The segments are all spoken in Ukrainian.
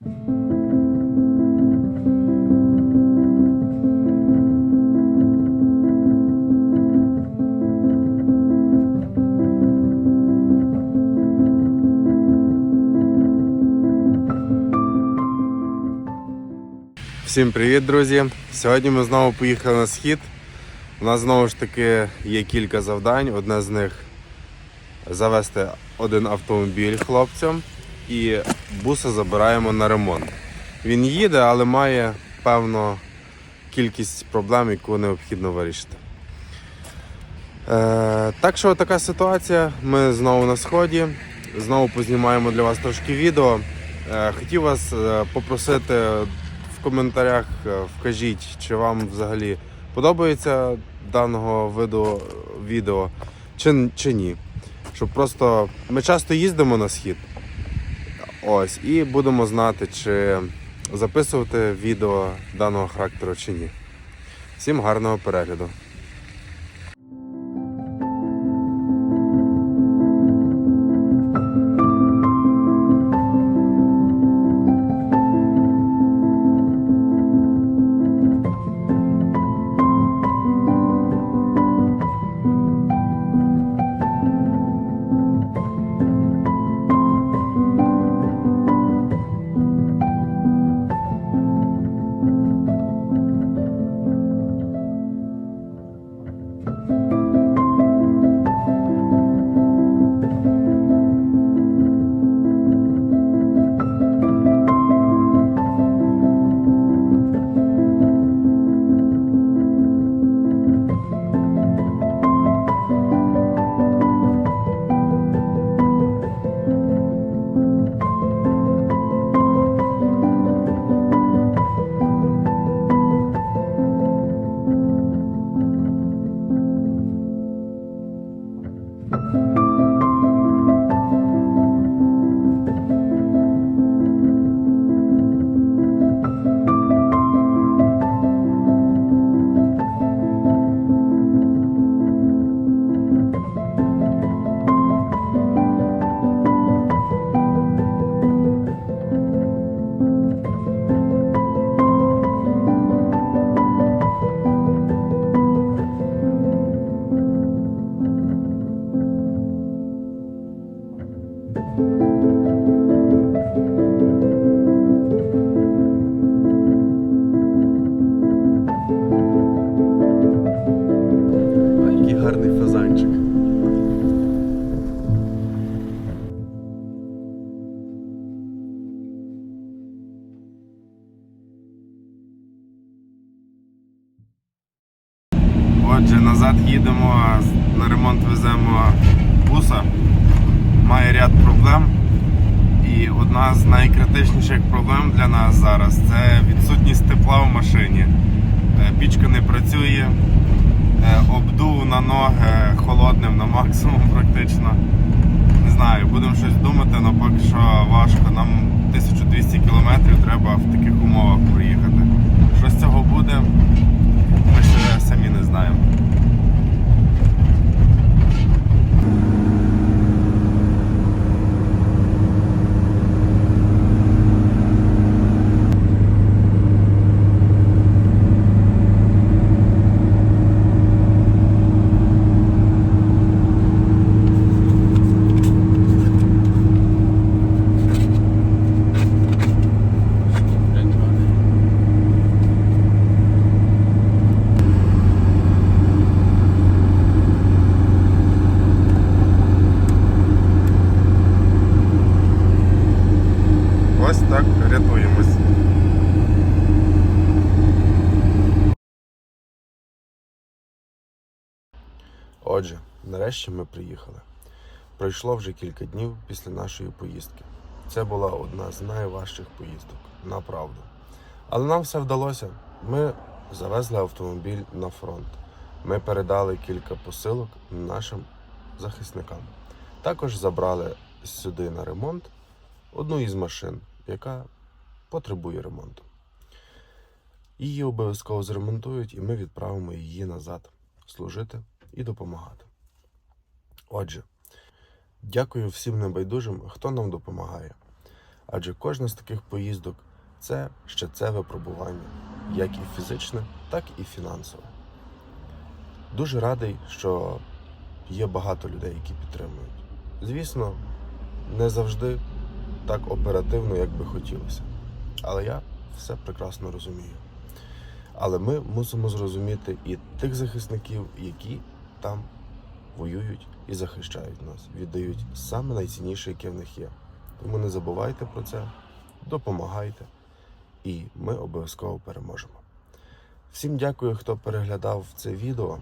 Всім привіт, друзі! Сьогодні ми знову поїхали на схід. У нас знову ж таки є кілька завдань. Одне з них завести один автомобіль хлопцям і буса забираємо на ремонт. Він їде, але має певну кількість проблем, яку необхідно вирішити. Е, так що така ситуація. Ми знову на сході. Знову познімаємо для вас трошки відео. Е, хотів вас е, попросити в коментарях, е, вкажіть, чи вам взагалі подобається даного виду відео, чи, чи ні. Щоб просто ми часто їздимо на схід. Ось, і будемо знати, чи записувати відео даного характеру чи ні. Всім гарного перегляду. Назад їдемо, на ремонт веземо буса. Має ряд проблем. І одна з найкритичніших проблем для нас зараз це відсутність тепла в машині. Е, Пічка не працює, Е, обдув на ноги холодним на максимум практично. Не знаю, будемо щось думати, але поки що важко. Нам 1200 кілометрів треба в таких умовах проїхати. Що з цього буде, ми ще самі не знаємо. Ось так рятуємось. Отже, нарешті ми приїхали. Пройшло вже кілька днів після нашої поїздки. Це була одна з найважчих поїздок, направду. Але нам все вдалося. Ми завезли автомобіль на фронт. Ми передали кілька посилок нашим захисникам. Також забрали сюди на ремонт одну із машин, яка потребує ремонту. Її обов'язково зремонтують, і ми відправимо її назад служити і допомагати. Отже, дякую всім небайдужим, хто нам допомагає. Адже кожна з таких поїздок це ще це випробування, як і фізичне, так і фінансове. Дуже радий, що є багато людей, які підтримують. Звісно, не завжди так оперативно, як би хотілося. Але я все прекрасно розумію. Але ми мусимо зрозуміти і тих захисників, які там воюють і захищають нас, віддають саме найцінніше, яке в них є. Тому не забувайте про це, допомагайте, і ми обов'язково переможемо. Всім дякую, хто переглядав це відео.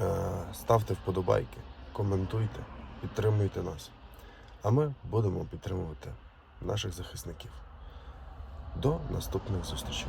Е, Ставте вподобайки, коментуйте, підтримуйте нас. А ми будемо підтримувати наших захисників. До наступних зустрічей.